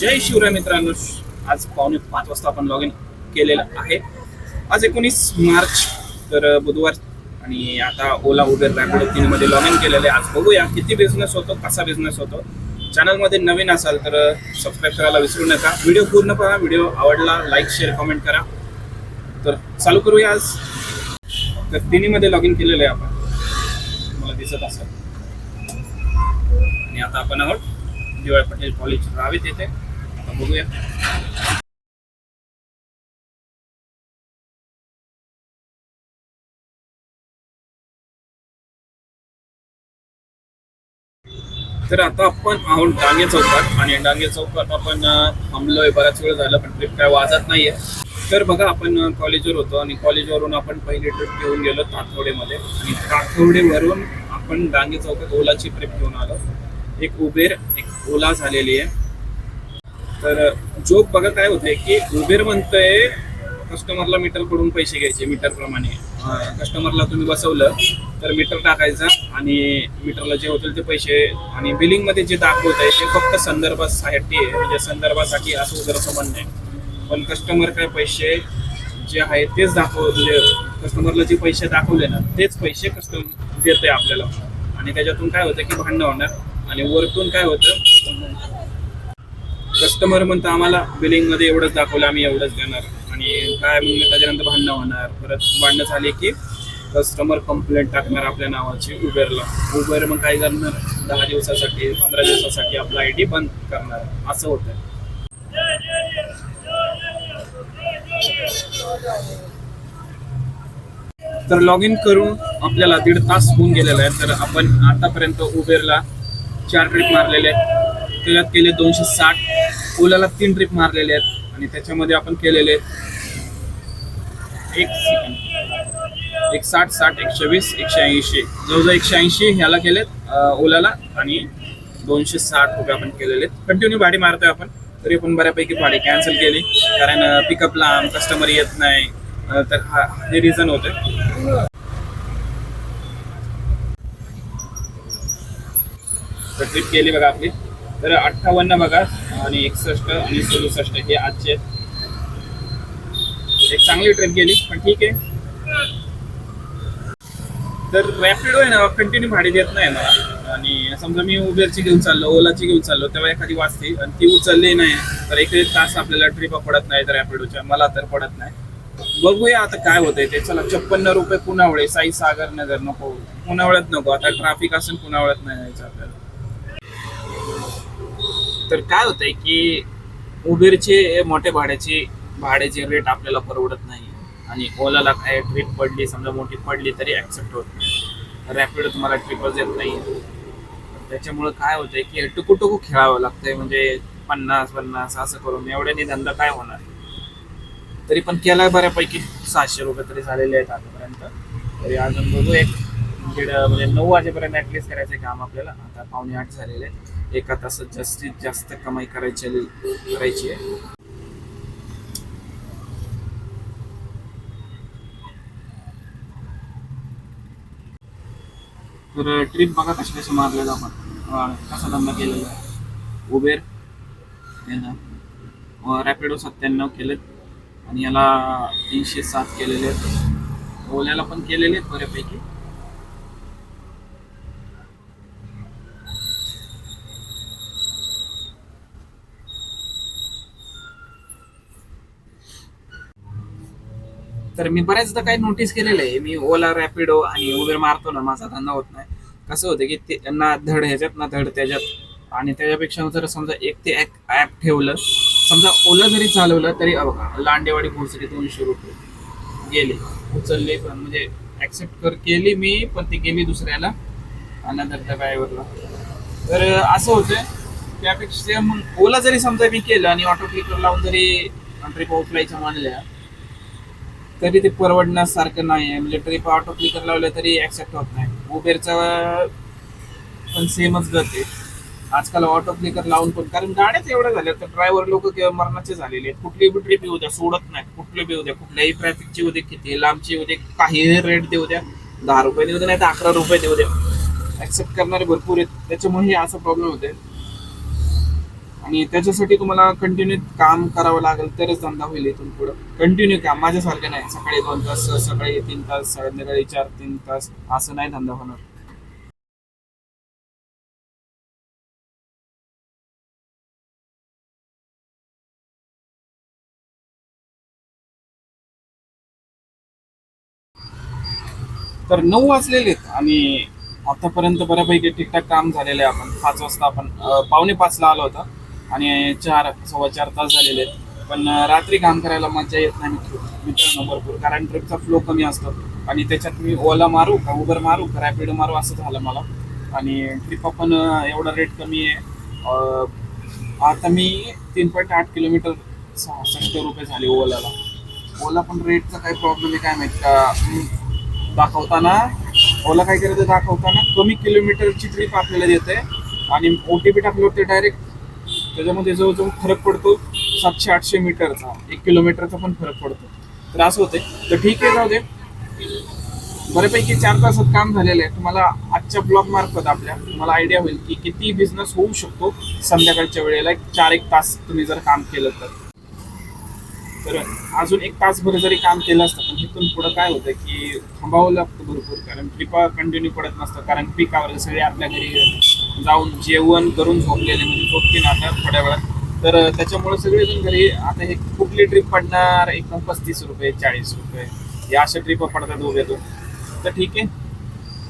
जय शिवराय मित्रांनो. आज पावणे पाच वाजता आपण लॉग इन केलेलं आहे. आज एकोणीस मार्च तर बुधवार आणि आता ओला उबेर रॅपिडो तीनमध्ये लॉग इन केलेलं आहे. आज बघूया किती बिझनेस होतो कसा बिझनेस होतो. चॅनलमध्ये नवीन असाल तर सबस्क्राईब करायला विसरू नका. व्हिडिओ पूर्ण पहा. व्हिडिओ आवडला लाईक शेअर कमेंट करा. तर चालू करूया आज. तर तिन्हीमध्ये लॉग इन केलेलं आहे आपण. मला दिसत असेल. आणि आता आपण आहोत दिवाळ पटेल कॉलेज रावेत येथे बघूया. तर आता आपण आहोत डांगे चौकात आणि डांगे चौकात आपण थांबलोय बराच वेळ झालं पण ट्रिप काय वाजत नाहीये. तर बघा आपण कॉलेजवर होतो आणि कॉलेजवरून आपण पहिली ट्रिप घेऊन गेलो तातवडेमध्ये. आणि तातवडेवरून आपण डांगे चौकात ओलाची ट्रिप घेऊन आलो. एक उबेर एक ओला झालेली आहे. तर जोक बघा काय होतंय की उबेर म्हणतंय कस्टमरला मीटरकडून पैसे घ्यायचे मीटर प्रमाणे. कस्टमरला तुम्ही बसवलं तर मीटर टाकायचं आणि मीटरला जे होतील ते पैसे. आणि बिलिंगमध्ये जे दाखवत आहे ते फक्त संदर्भासाठी आहे. म्हणजे संदर्भासाठी असं उदरचं म्हणणं आहे. पण कस्टमर काय पैसे जे आहे तेच दाखव म्हणजे कस्टमरला जे पैसे दाखवले ना तेच पैसे कस्टमर देते आपल्याला. आणि त्याच्यातून काय होतं की भांडणं होणार. आणि वरतून काय होतं कस्टमर म्हणतं आम्हाला बिलिंगमध्ये एवढंच दाखवलं आम्ही एवढंच देणार. आणि काय मग त्याच्यानंतर भांडणं होणार. परत भांडणं झाले की कस्टमर कंप्लेंट टाकणार आपल्या नावाची उबेरला उबेर मग काय करणार? दहा दिवसासाठी पंधरा दिवसासाठी आपला आय डी बंद करणार. असं होतं तर लॉग इन करून आपल्याला दीड तास होऊन गेलेला आहे. तर आपण आतापर्यंत उबेरला चार ट्रिप मारलेले आहेत. त्याच्यात केले दोनशे साठ. ओलाला तीन ट्रिप मारलेले आहेत आणि त्याच्यामध्ये आपण केलेले एक सेकंड एक साठ साठ एकशे वीस एकशे ऐंशी जवळजवळ एकशे ऐंशी ह्याला केलेत ओलाला आणि दोनशे साठ रुपये आपण केलेले आहेत. कंटिन्यू भाडी मारतोय आपण. तरी पण बऱ्यापैकी भाडी कॅन्सल केली. कारण पिकअप लांब कस्टमर येत नाही. तर हा हे रिझन होतं तर ट्रिप केली बघा आपली. तर अठ्ठावन्न बघा आणि एकसष्ट आणि सदुसष्ट हे आजचे. एक चांगली ट्रिप गेली पण ठीक आहे. तर रॅपिडो आहे ना कंटिन्यू भाडे देत नाही मला. आणि समजा मी उबेरची घेऊन चाललो ओलाची घेऊन चाललो तेव्हा एखादी वाचते आणि ती उचलली नाही तर एक तास आपल्याला ट्रिप पडत नाही तर रॅपिडोच्या मला तर पडत नाही. बघूया आता काय होतंय ते. चला छप्पन्न रुपये पुनावळे साई सागर नगर नको. पुनावळ्यात नको आता ट्रॅफिक पुन्हा पुनावळ्यात नाही जायचं आपल्याला. तर काय होतंय की उबेरचे मोठे भाड्याचे भाड्याचे रेट आपल्याला परवडत नाही. आणि ओलाला काय ट्रिप पडली समजा मोठी पडली तरी ॲक्सेप्ट होत नाही. रॅपिडो तुम्हाला ट्रिपच येत नाही. त्याच्यामुळं काय होतंय की टुकू टुकू खेळावं लागतंय. म्हणजे पन्नास पन्नास असं करून एवढ्याने धंदा काय होणार? तरी पण केला बऱ्यापैकी. सहाशे रुपये तरी झालेले आहेत आतापर्यंत. तरी अजून बघू एक दीड म्हणजे नऊ वाजेपर्यंत ऍटलिस्ट करायचं आहे काम आपल्याला. आता पावणे आठ झालेले आहेत. एका तासात जास्तीत जास्त कमाई करायची करायची आहे. तर ट्रिप बघा कशा कशा मारलेला आपण. कसा धंदा केलेला आहे. उबेर रॅपिडो सत्त्याण्णव केलेत. आणि याला तीनशे सात केलेले आहेत. ओल्याला पण केलेले आहेत बऱ्यापैकी. तर मी बऱ्याचदा काही नोटीस केलेलं आहे. मी ओला रॅपिडो आणि उबेर मारतो ना माझा धंदा होत नाही. कसं होतं की ते ना धड ह्याच्यात ना धड त्याच्यात. आणि त्याच्यापेक्षा जर समजा एक ते एक ॲप ठेवलं समजा ओला जरी चालवलं तरी लांडेवाडी बघा लांडेवाडी शुरू दोनशे रुपये. गेले. उचलले पण म्हणजे ॲक्सेप्ट कर केली मी पण ती गेली दुसऱ्याला. अनदर त्या ड्रायव्हरला तर असं होतं त्यापेक्षा मग ओला जरी समजा मी केलं आणि ऑटो क्लिकर लावून जरी ट्रिप उचलायच्या मानल्या तरी ते परवडण्यासारखं नाही आहे. म्हणजे ट्रिप ऑटो क्लिकर लावलं तरी ॲक्सेप्ट होत नाही. उबेरचा पण सेमच गत आहे. आजकाल ऑटो क्लिकर लावून पण कारण गाड्याच एवढ्या झाल्या तर ड्रायव्हर लोक किंवा मरणाचे झालेले आहेत. कुठली बी ट्रिप येऊ द्या सोडत नाही कुठली बी येऊ द्या. कुठल्याही ट्रॅफिकची येऊ दे किती लांबची येऊ दे काही रेट देऊ द्या. दहा रुपये देऊ द्या नाही तर अकरा रुपये देऊ द्या. ॲक्सेप्ट करणारे भरपूर आहेत. त्याच्यामुळे हे असा प्रॉब्लेम होते आणि त्याच्यासाठी तुम्हाला कंटिन्यू काम करावं लागेल तरच धंदा होईल इथून पुढं. कंटिन्यू काम माझ्यासारखं नाही. सकाळी दोन तास सकाळी तीन तास संध्याकाळी चार तीन तास असं नाही धंदा होणार. तर नऊ वाजलेले आहेत आणि आतापर्यंत बऱ्यापैकी ठीकठाक काम झालेलं आहे आपण. पाच वाजता आपण पावणे पाचला आलो होता. आणि चार सव्वा चार तास झालेले आहेत. पण रात्री काम करायला मजा येत नाही मित्रांनो भरपूर. कारण ट्रिपचा फ्लो कमी असतो. आणि त्याच्यात मी ओला मारू का उबर मारू का रॅपिडो मारू असं झालं मला. आणि ट्रिप पण एवढा रेट कमी आहे. आता मी तीन पॉईंट आठ किलोमीटर सहासष्ट रुपये झाले ओलाला. ओला पण रेटचा काही प्रॉब्लेम आहे काय माहीत का? दाखवताना ओला काय करायचं दाखवताना कमी किलोमीटरची ट्रिप आपल्याला देते आणि ओ टी पी टाकलं ते डायरेक्ट त्याच्यामध्ये जवळजवळ फरक पडतो सातशे आठशे मीटरचा. एक किलोमीटरचा पण फरक पडतो. तर असं होते तर ठीक आहे जाऊ दे. बऱ्यापैकी चार तासात काम झालेलं आहे. तुम्हाला आजच्या ब्लॉग मार्फत आपल्या तुम्हाला आयडिया होईल की किती बिझनेस होऊ शकतो संध्याकाळच्या वेळेला. एक चार एक तास तुम्ही जर काम केलं तर. तर अजून एक तासभर जरी काम केलं असतं पण तिथून पुढं काय होतं की थांबावं लागतं भरपूर कारण ट्रिपा कंटिन्यू पडत नसतं कारण पिकावर सगळे आपल्या घरी जाऊन जेवण करून झोपलेले म्हणजे झोपतील आता थोड्या वेळात. तर त्याच्यामुळे सगळेजण घरी आता हे कुठली ट्रिप पडणार? एकदम पस्तीस रुपये चाळीस रुपये या अशा ट्रिप पडतात उभ्यातून तर ठीक आहे.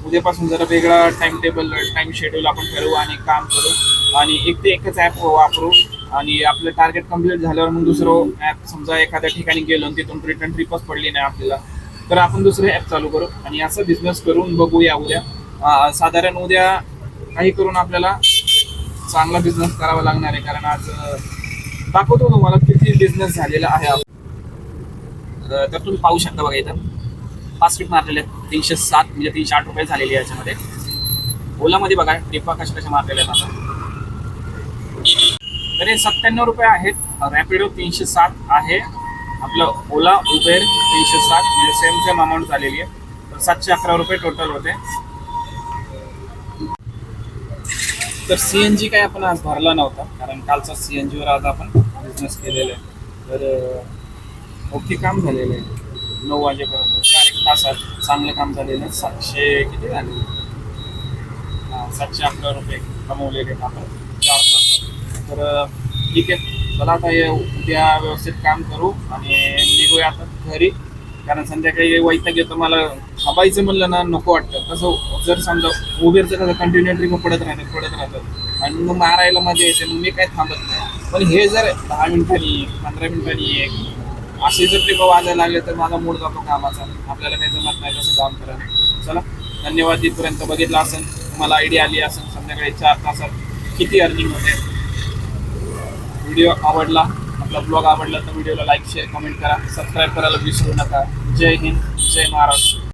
उद्यापासून जरा वेगळा टाइम टेबल टाइम शेड्यूल आपण ठरवू आणि काम करू. आणि एक ते एकच ॲप वापरू. आणि आपलं टार्गेट कंप्लीट झाल्यावर मग दुसरं ॲप समजा एखाद्या ठिकाणी गेलो आणि तिथून रिटर्न ट्रिपच पडली नाही आपल्याला तर आपण दुसरे ॲप चालू करू आणि असा बिझनेस करून बघूया उद्या. साधारण उद्या काही करून आपल्याला चांगला बिझनेस करावा लागणार आहे कारण आज दाखवतो तुम्हाला किती बिझनेस झालेला आहे तर तुम्ही पाहू शकता बघा इथं. पाच ट्रिप मारलेले आहेत. तीनशे सात म्हणजे तीनशे आठ रुपये झालेली आहे याच्यामध्ये. ओलामध्ये बघा टिप्पा कशा कशा मारलेल्या आहेत आता. तर हे सत्त्याण्णव रुपये आहेत. रॅपिडो तीनशे सात आहे. आपलं ओला उबेर तीनशे सात म्हणजे सेम सेम अमाऊंट झालेली आहे. तर सातशे अकरा रुपये टोटल होते. तर सी एन जी काय आपण आज भरला नव्हता कारण कालचा सी एन जीवर आज आपण बिझनेस केलेला आहे. तर ओके काम झालेलं आहे. नऊ वाजेपर्यंत. चार एक तासात चांगलं काम झालेलं आहे. सातशे किती झाले? सातशे अकरा रुपये कमवलेले आहेत आपण. तर ठीक आहे. चला आता हे उद्या व्यवस्थित काम करू आणि निघूया आता घरी. कारण संध्याकाळी वैताग येतो. मला थांबायचं म्हणलं ना नको वाटतं. तसं जर समजा उबेरचं कसं कंटिन्यू ट्रिप पडत राहतात पडत राहतात आणि मग मारायला मजा येते. मग मी काय थांबत नाही. पण हे जर दहा मिनिटांनी पंधरा मिनिटांनी एक असे जर ट्रिप वाजायला लागले तर माझा मूड जातो कामाचा. आपल्याला काही जमत नाही तसं काम करायला चला. धन्यवाद इथपर्यंत बघितलं असेल. तुम्हाला आयडिया आली असेल संध्याकाळी चार तासात किती अर्निंग होते. व्हिडिओ आवडला आपला ब्लॉग आवडला तर व्हिडिओला लाईक शेअर कमेंट करा. सबस्क्राईब करायला विसरू नका. जय हिंद जय महाराष्ट्र.